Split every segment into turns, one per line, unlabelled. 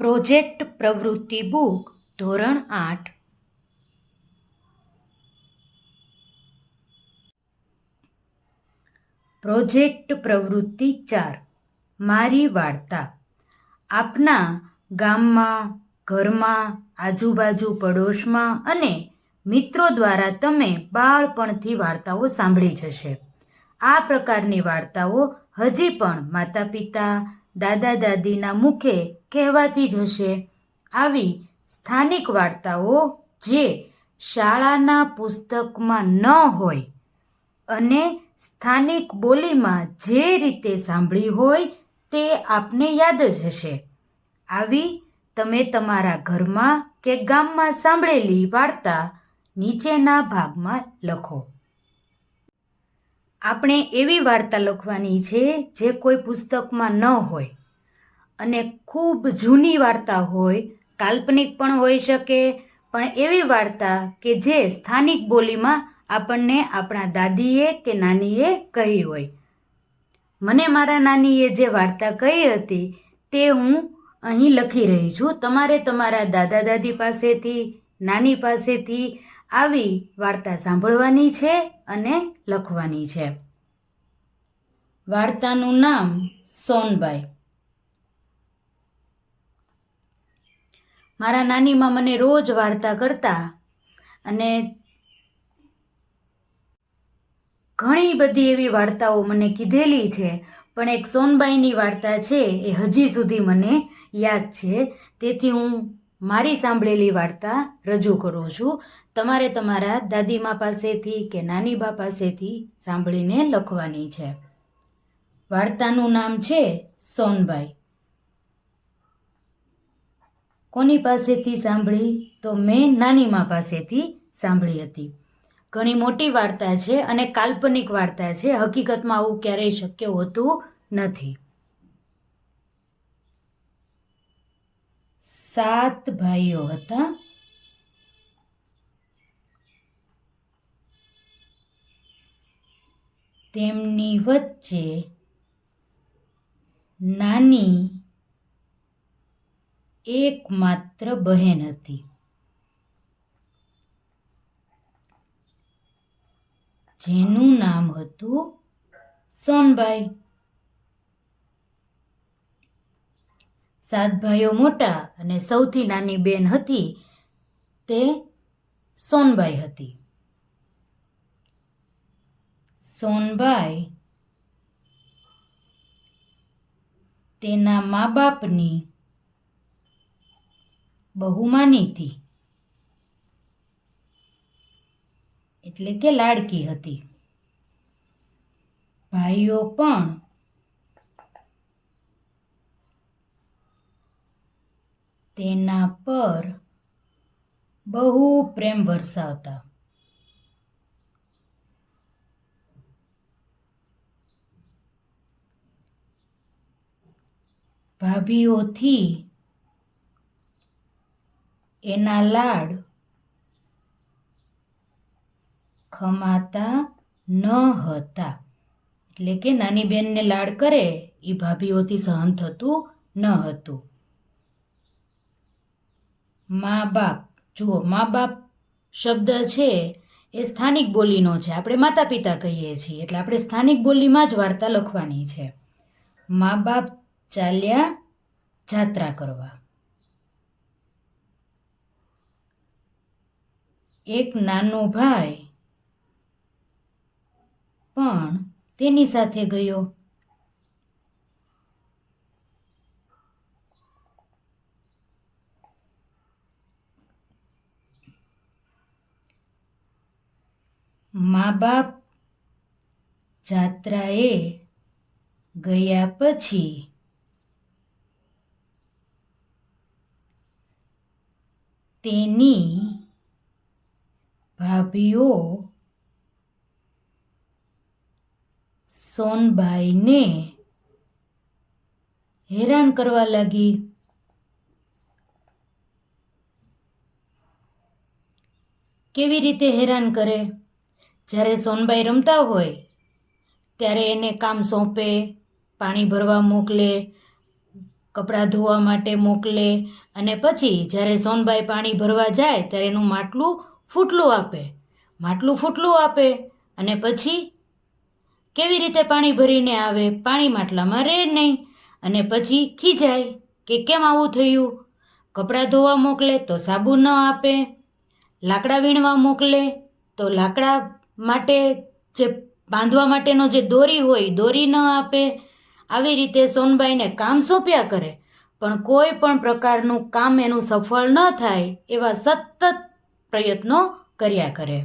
Project પ્રવૃત્તિ book, ધોરણ આઠ. પ્રોજેક્ટ પ્રવૃત્તિ ચાર, મારી વાર્તા. આપના ગામમાં, ઘરમાં, આજુબાજુ પડોશમાં અને મિત્રો દ્વારા તમે બાળપણથી વાર્તાઓ સાંભળી જશે. આ પ્રકારની વાર્તાઓ હજી પણ માતા પિતા દાદા દાદીના મુખે કહેવાતી જ હશે. આવી સ્થાનિક વાર્તાઓ જે શાળાના પુસ્તકમાં ન હોય અને સ્થાનિક બોલીમાં જે રીતે સાંભળી હોય તે આપને યાદ જ હશે. આવી તમે તમારા ઘરમાં કે ગામમાં સાંભળેલી વાર્તા નીચેના ભાગમાં લખો. આપણે એવી વાર્તા લખવાની છે જે કોઈ પુસ્તકમાં ન હોય. અને ખૂબ જૂની વાર્તા હોય, કાલ્પનિક પણ હોઈ શકે, પણ એવી વાર્તા કે જે સ્થાનિક બોલીમાં આપણને આપણા દાદીએ કે નાનીએ કહી હોય. મને મારા નાનીએ જે વાર્તા કહી હતી, તે હું અહીં લખી રહી છું. તમારે તમારા દાદા દાદી પાસેથી, નાની પાસેથી આવી વાર્તા સાંભળવાની છે અને લખવાની છે. વાર્તાનું નામ સોનબાઈ. મારા નાનીમાં મને રોજ વાર્તા કરતા અને ઘણી બધી એવી વાર્તાઓ મને કીધેલી છે, પણ એક સોનબાઈની વાર્તા છે એ હજી સુધી મને યાદ છે. તેથી હું મારી સાંભળેલી વાર્તા રજૂ કરું છું. તમારે તમારા દાદીમા પાસેથી કે નાની બા પાસેથી સાંભળીને લખવાની છે. વાર્તાનું નામ છે સોનબાઈ. કોની પાસેથી સાંભળી? તો મેં નાનીમા પાસેથી સાંભળી હતી. ઘણી મોટી વાર્તા છે અને કાલ્પનિક વાર્તા છે. હકીકતમાં આવું ક્યારેય શક્ય હોતું નથી. સાત ભાઈઓ હતા. તેમની વચ્ચે નાની એકમાત્ર બહેન હતી. જેનું નામ હતું સોનબાઈ. સાત ભાઈઓ મોટા અને સૌથી નાની બેન હતી તે સોનબાઈ હતી. સોનબાઈ તેના મા બાપની બહુ માની હતી. એટલે કે લાડકી હતી. ભાઈઓ પણ તેના પર બહુ પ્રેમ વરસાવતા. ભાભીઓથી એના લાડ ખમાતા ન હતા. એટલે કે નાની બેનને લાડ કરે એ ભાભીઓથી સહન થતું ન હતું. મા બાપ. જુઓ, મા બાપ શબ્દ છે એ સ્થાનિક બોલીનો છે. આપણે માતા પિતા કહીએ છીએ. એટલે આપણે સ્થાનિક બોલીમાં જ વાર્તા લખવાની છે. મા બાપ ચાલ્યા જાત્રા કરવા. એક નાનો ભાઈ પણ તેની સાથે ગયો. મા બાપ જાત્રાએ ગયા પછી તેની ભાભીઓ સોનભાઈને હેરાન કરવા લાગી. કેવી રીતે હેરાન કરે? જ્યારે સોનબાઈ રમતા હોય, ત્યારે એને કામ સોંપે, પાણી ભરવા મોકલે, કપડાં ધોવા માટે મોકલે અને પછી જ્યારે સોનબાઈ પાણી ભરવા જાય ત્યારે એનું માટલું ફૂટલું આપે. માટલું ફૂટલું આપે અને પછી કેવી રીતે પાણી ભરીને આવે પાણી માટલામાં રહે નહીં અને પછી ખીજાય કે કેમ આવું થયું? કપડાં ધોવા મોકલે તો સાબુ ન આપે, લાકડા વીણવા મોકલે તો લાકડા માટે જે બાંધવા માટેનો જે દોરી હોય દોરી ન આપે. આવી રીતે સોનબાઈને કામ સોંપ્યા કરે. પણ કોઈ પણ પ્રકારનું કામ એનું સફળ ન થાય એવા સતત પ્રયત્નો કર્યા કરે.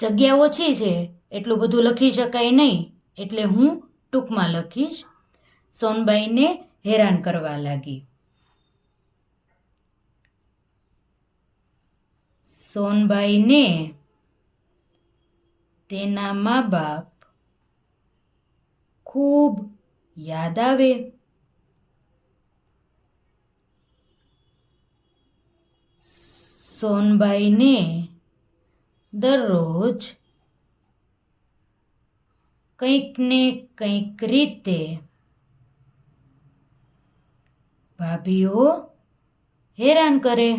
જગ્યા ઓછી છે, એટલું બધું લખી શકાય નહીં. એટલે હું ટૂંકમાં લખીશ. સોનબાઈને હેરાન કરવા લાગી. સોનબાઈને તેના મા બાપ ખૂબ યાદ આવે. સોનબાઈને દરરોજ કંઈક ને કંઈક રીતે ભાભીઓ હેરાન કરે.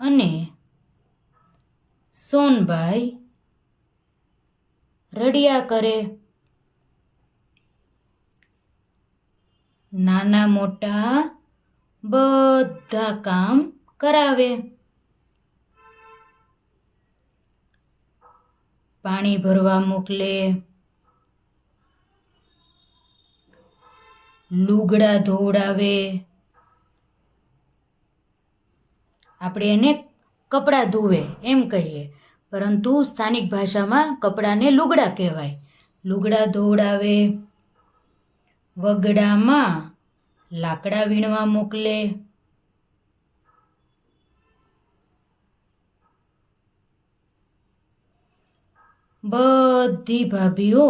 અને સોનભાઈ રડ્યા કરે નાના મોટા બધા કામ કરાવે. પાણી ભરવા મોકલે. લુગડા ધોવડાવે. આપણે એને કપડાં ધોવે એમ કહીએ. પરંતુ સ્થાનિક ભાષામાં કપડાને લુગડા કહેવાય. લુગડા ધોવડાવે, વગડામાં લાકડા વીણવા મોકલે. બધી ભાભીઓ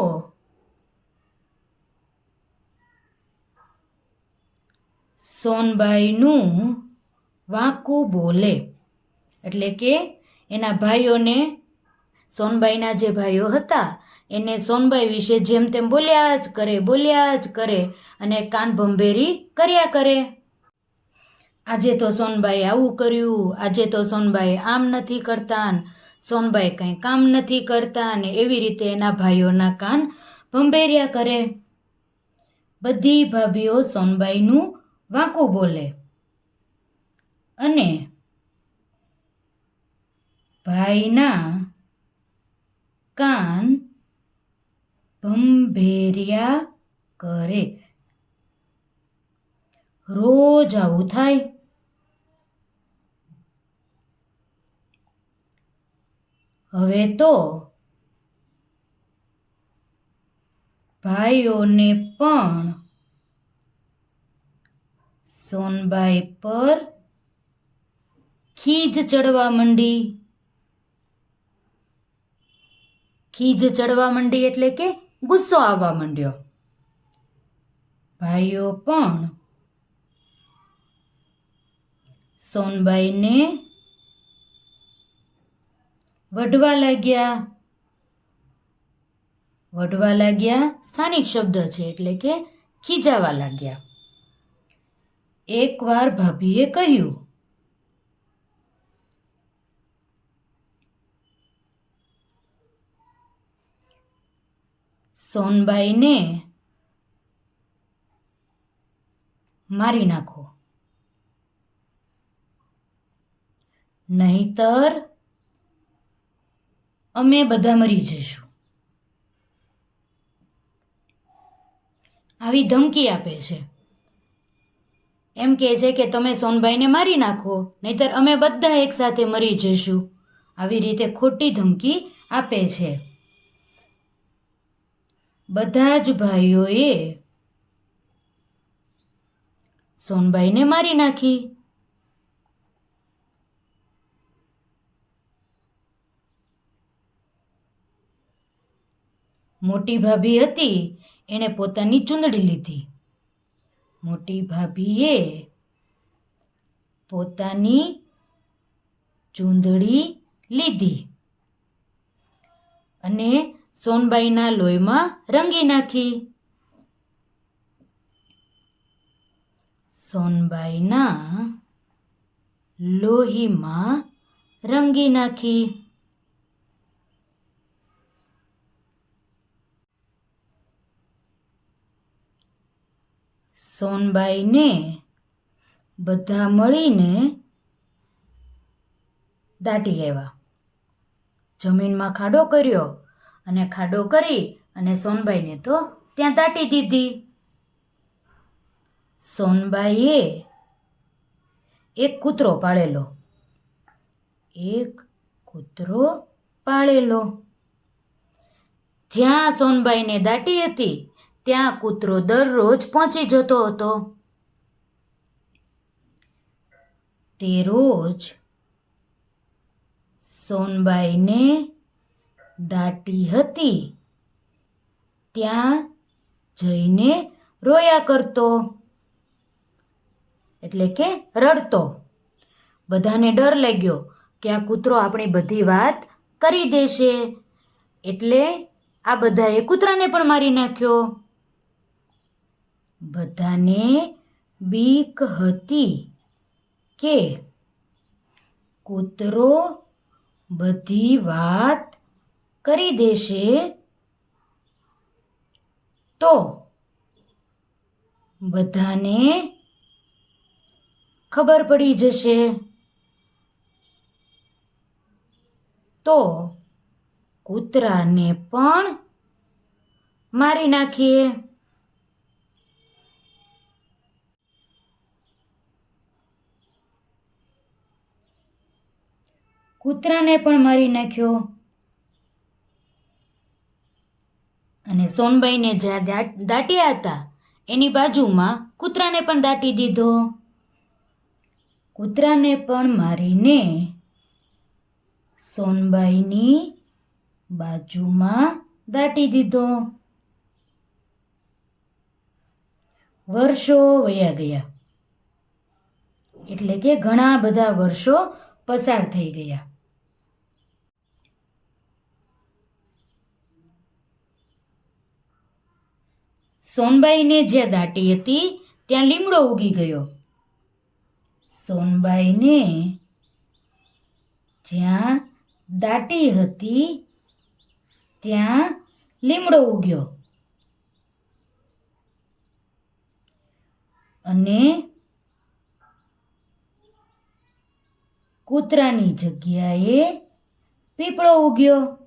સોનબાઈનું વાંકું બોલે. એટલે કે એના ભાઈઓને, સોનબાઈના જે ભાઈઓ હતા, એને સોનબાઈ વિશે જેમ તેમ બોલ્યા જ કરે, બોલ્યા જ કરે અને કાન ભંભેરી કર્યા કરે. આજે તો સોનબાઈ આવું કર્યું, આજે તો સોનબાઈ આમ નથી કરતા સોનબાઈ કંઈ કામ નથી કરતા અને એવી રીતે એના ભાઈઓના કાન ભંભેર્યા કરે. બધી ભાભીઓ સોનબાઈનું વાંકું બોલે. અને ભાઈના કાન ભંભેર્યા કરે. રોજ આવું થાય. હવે તો ભાઈઓને પણ સોનબાઈ પર ખીજ ચડવા માંડી. ખીજ ચડવા માંડી એટલે કે ગુસ્સો આવવા માંડ્યો. ભાઈઓ પણ સોનબાઈને વઢવા લાગ્યા. વઢવા લાગ્યા સ્થાનિક શબ્દ છે એટલે કે ખીજાવા લાગ્યા. એકવાર ભાભીએ કહ્યું સોનબાઈને મારી નાખો. નહીતર અમે બધા મરી જઈશું. આવી ધમકી આપે છે. એમ કહે છે કે તમે સોનભાઈને મારી નાખો, નહીતર અમે બધા એકસાથે મરી જઈશું. આવી રીતે ખોટી ધમકી આપે છે. બધા જ ભાઈઓએ સોનબાઈને મારી નાખી. મોટી ભાભી હતી, એણે પોતાની ચૂંદડી લીધી. મોટી ભાભીએ પોતાની ચૂંદડી લીધી. અને સોનબાઈના લોહીમાં રંગી નાખી. સોનબાઈના લોહીમાં રંગી નાખી. સોનબાઈને બધા મળીને દાટી આવ્યા. જમીનમાં ખાડો કર્યો. અને ખાડો કરી અને સોનબાઈને તો ત્યાં દાટી દીધી. સોનબાઈએ એક કૂતરો પાળેલો. એક કૂતરો પાળેલો. જ્યાં સોનબાઈને દાટી હતી, ત્યાં કૂતરો દરરોજ પહોંચી જતો હતો. તે રોજ સોનબાઈને દાટી હતી. ત્યાં જઈને રોયા કરતો. એટલે કે રડતો. બધાને ડર લાગ્યો કે આ કૂતરો આપણી બધી વાત કરી દેશે. એટલે આ બધાએ કૂતરાને પણ મારી નાખ્યો. બધાને બીક હતી કે કૂતરો બધી વાત કરી દેશે તો બધાને ખબર પડી જશે. તો કૂતરાને પણ મારી નાખીએ. કૂતરાને પણ મારી નાખ્યો. અને સોનબાઈને જ્યાં દાટ- દાટ્યા હતા, એની બાજુમાં કૂતરાને પણ દાટી દીધો. કૂતરાને પણ મારીને સોનબાઈની બાજુમાં દાટી દીધો. વર્ષો વયા ગયા. એટલે કે ઘણા બધા વર્ષો પસાર થઈ ગયા. સોનબાઈને જ્યાં દાટી હતી, ત્યાં લીમડો ઉગી ગયો. સોનબાઈને જ્યાં દાટી હતી, ત્યાં લીમડો ઉગ્યો. અને કૂતરાની જગ્યાએ પીપળો ઉગ્યો.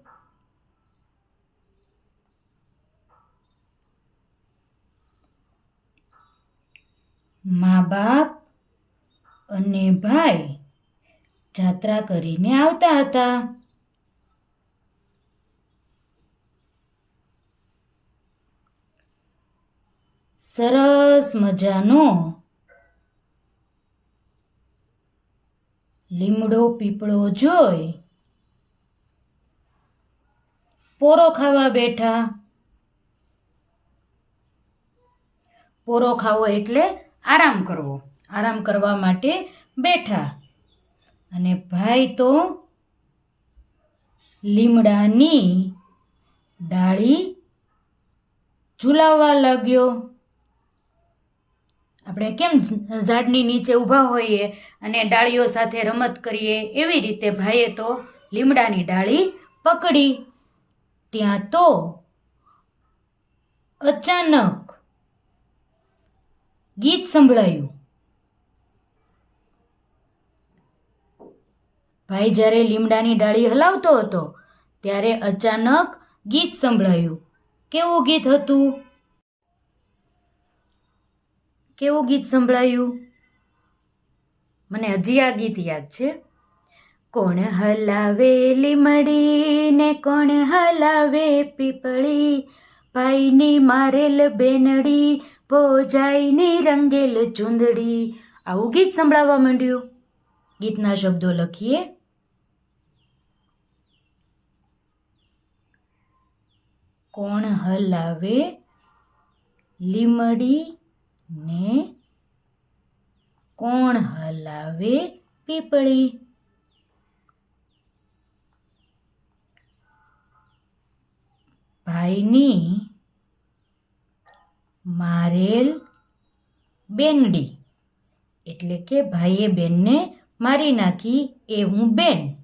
મા બાપ અને ભાઈ જાત્રા કરીને આવતા હતા. સરસ મજાનો લીમડો પીપળો જોઈ પોરો ખાવા બેઠા. પોરો ખાવો એટલે આરામ કરવો. આરામ કરવા માટે બેઠા. અને ભાઈ તો લીમડાની ડાળી ઝુલાવવા લાગ્યો. આપણે કેમ ઝાડની નીચે ઊભા હોઈએ અને ડાળીઓ સાથે રમત કરીએ? એવી રીતે ભાઈએ તો લીમડાની ડાળી પકડી. ત્યાં તો અચાનક ગીત સંભળાયું. ભાઈ જ્યારે લીમડાની ડાળી હલાવતો હતો, ત્યારે અચાનક ગીત સંભળાયું. કેવું ગીત હતું? કેવું ગીત સંભળાયું? મને હજી આ ગીત યાદ છે. કોણ હલાવે લીમડી ને કોણ હલાવે પીપળી? ભાઈની મારેલ બેનડી ભોજાઈની રંગેલ ચૂંદડી. આવું ગીત સંભળાવવા માંડ્યું. ગીતના શબ્દો લખીએ. કોણ હલાવે લીમડી ને? કોણ હલાવે પીપળી? ભાઈની મારેલ બેનડી. એટલે કે ભાઈએ બેનને મારી નાખી એ હું બેન.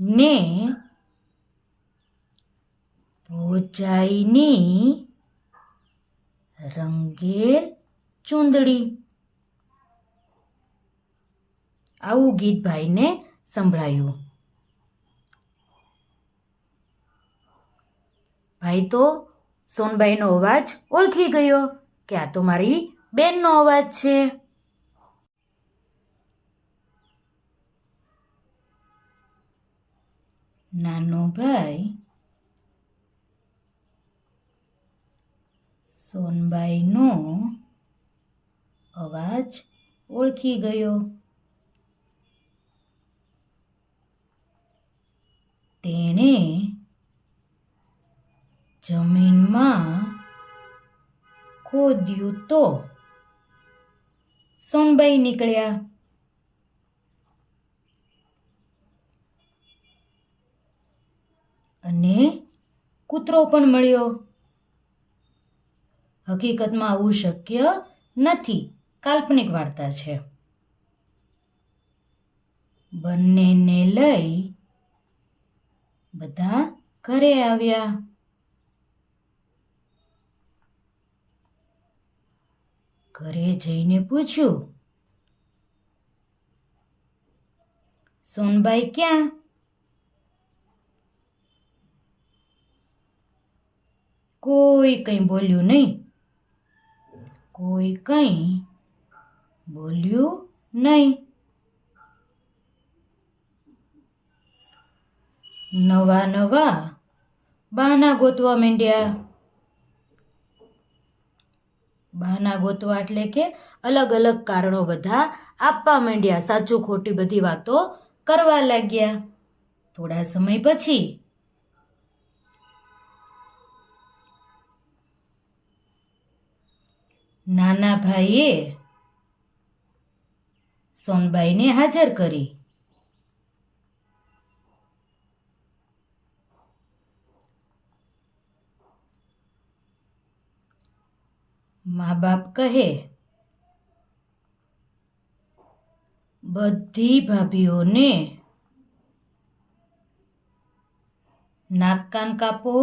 ને ભોજાઈની રંગેલ ચૂંદડી. આવું ગીત ભાઈને સંભળાયું. ભાઈ તો સોનબાઈનો અવાજ ઓળખી ગયો કે આ તો મારી બેનનો અવાજ છે. નાનો ભાઈ, સોનબાઈનો અવાજ ઓળખી ગયો. તેણે જમીનમાં ખોદ્યું તો સોનબાઈ નીકળ્યા. અને કૂતરો પણ મળ્યો. હકીકતમાં આવું શક્ય નથી. કાલ્પનિક વાર્તા છે. બંનેને લઈ બધા ઘરે આવ્યા. ઘરે જઈને પૂછ્યું, સોનબાઈ ક્યાં? કોઈ કંઈ બોલ્યું નહીં. કોઈ કંઈ બોલ્યું નહીં. નવા નવા બાના ગોતવા માંડ્યા. બહાના ગોતવા એટલે કે અલગ અલગ કારણો બધા આપવા માંડ્યા. સાચું, ખોટી બધી વાતો કરવા લાગ્યા. થોડા સમય પછી નાના ભાઈએ સોનબાઈને હાજર કરી. મા બાપ કહે, બધી ભાભીઓને નાક કાન કાપો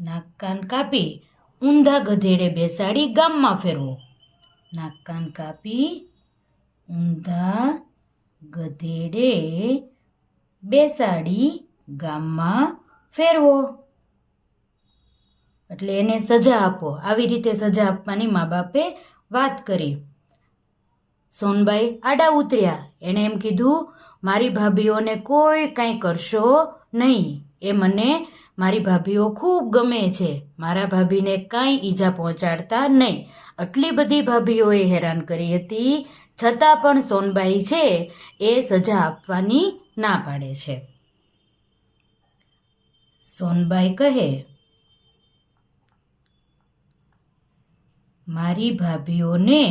નાક કાન કાપી ઊંધા ગધેડે બેસાડી ગામમાં ફેરવો. નાક કાન કાપી ઊંધા ગધેડે બેસાડી ગામમાં ફેરવો. એટલે એને સજા આપો. આવી રીતે સજા આપવાની મા બાપે વાત કરી. સોનબાઈ આડા ઉતર્યા. એણે એમ કીધું, મારી ભાભીઓને કોઈ કાંઈ કરશો નહીં. એ મને મારી ભાભીઓ ખૂબ ગમે છે. મારા ભાભીને કાંઈ ઈજા પહોંચાડતા નહીં. આટલી બધી ભાભીઓએ હેરાન કરી હતી. છતાં પણ સોનબાઈ છે એ સજા આપવાની ના પાડે છે. સોનબાઈ કહે મારી ભાભીઓને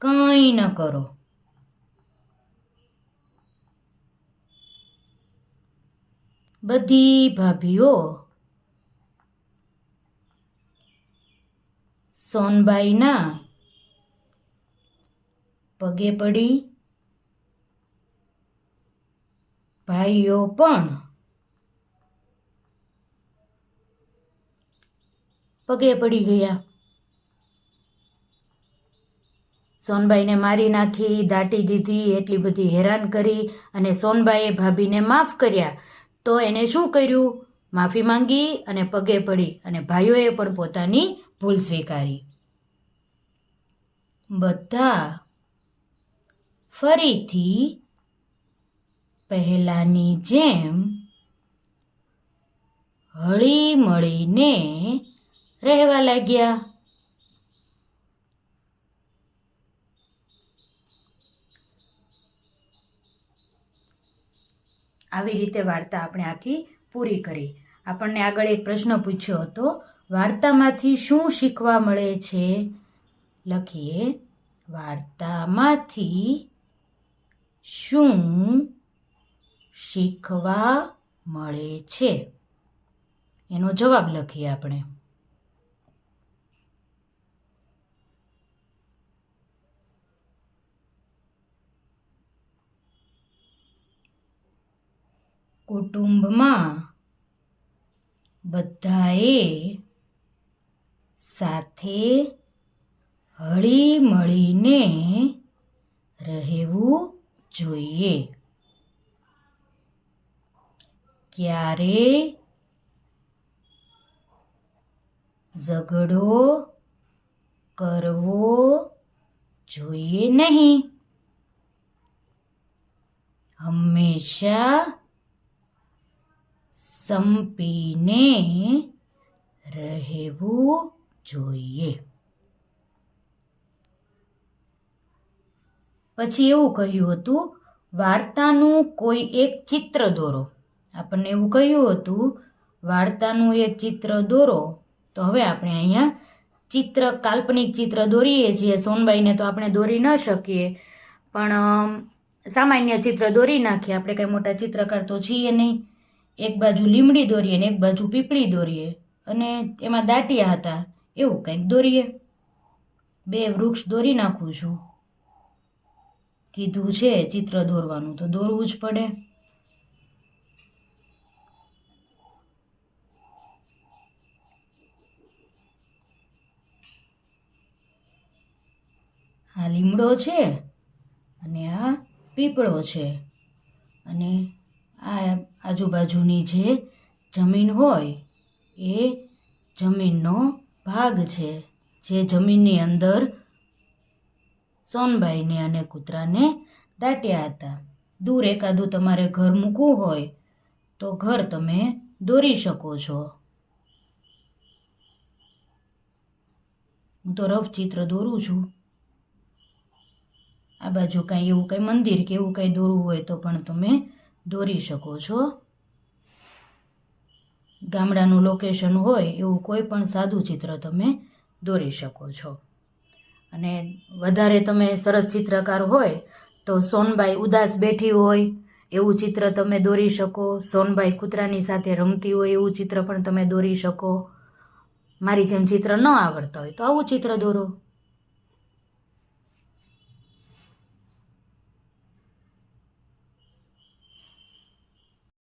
કંઈ ન કરો. બધી ભાભીઓ સોનબાઈના પગે પડી. ભાઈઓ પણ પગે પડી ગયા. સોનબાઈને મારી નાખી, દાટી દીધી, એટલી બધી હેરાન કરી અને સોનબાઈએ ભાભીને માફ કર્યા. તો એને શું કર્યું? માફી માંગી અને પગે પડી અને ભાઈઓએ પણ પોતાની ભૂલ સ્વીકારી. બધા ફરીથી પહેલાની જેમ હળી મળીને રહેવા લાગ્યા. આવી રીતે વાર્તા આપણે આખી પૂરી કરી. આપણને આગળ એક પ્રશ્ન પૂછ્યો હતો, વાર્તામાંથી શું શીખવા મળે છે? લખીએ, વાર્તામાંથી શું શીખવા મળે છે? એનો જવાબ લખીએ આપણે. કુટુંબમાં બધાએ સાથે હળી મળીને રહેવું જોઈએ. ક્યારે ઝઘડો કરવો જોઈએ નહીં. હંમેશા સંપીને રહેવું જોઈએ. પછી એવું કહ્યું હતું, વાર્તાનું કોઈ એક ચિત્ર દોરો. આપણને એવું કહ્યું હતું, વાર્તાનું એક ચિત્ર દોરો. તો હવે આપણે અહીંયા ચિત્ર, કાલ્પનિક ચિત્ર દોરીએ છીએ. સોનબાઈને તો આપણે દોરી ન શકીએ. પણ સામાન્ય ચિત્ર દોરી નાખીએ. આપણે કંઈ મોટા ચિત્રકાર તો છીએ નહીં. એક બાજુ લીમડી દોરીએ ને એક બાજુ પીપળી દોરીએ અને એમાં દાંટિયા હતા, એવું કંઈક દોરીએ. બે વૃક્ષ દોરી નાખું છું. કીધું છે ચિત્ર દોરવાનું, તો દોરવું જ પડે. આ લીમડો છે અને આ પીપળો છે અને આ આજુબાજુની જે જમીન હોય, એ જમીનનો ભાગ છે. જે જમીનની અંદર સોનબાઈને અને કૂતરાને દાટ્યા હતા. દૂર એકાદું તમારે ઘર મૂકવું હોય, તો ઘર તમે દોરી શકો છો. હું તો રફ ચિત્ર દોરું છું. આ બાજુ કાંઈ એવું કંઈ મંદિર કે એવું કંઈ દોરવું હોય તો પણ તમે દોરી શકો છો. ગામડાનું લોકેશન હોય એવું કોઈ પણ સાદું ચિત્ર તમે દોરી શકો છો. અને વધારે તમે સરસ ચિત્રકાર હોય તો સોનબાઈ ઉદાસ બેઠી હોય એવું ચિત્ર તમે દોરી શકો. સોનબાઈ કૂતરાની સાથે રમતી હોય એવું ચિત્ર પણ તમે દોરી શકો. મારી જેમ ચિત્ર ન આવડતા હોય તો આવું ચિત્ર દોરો.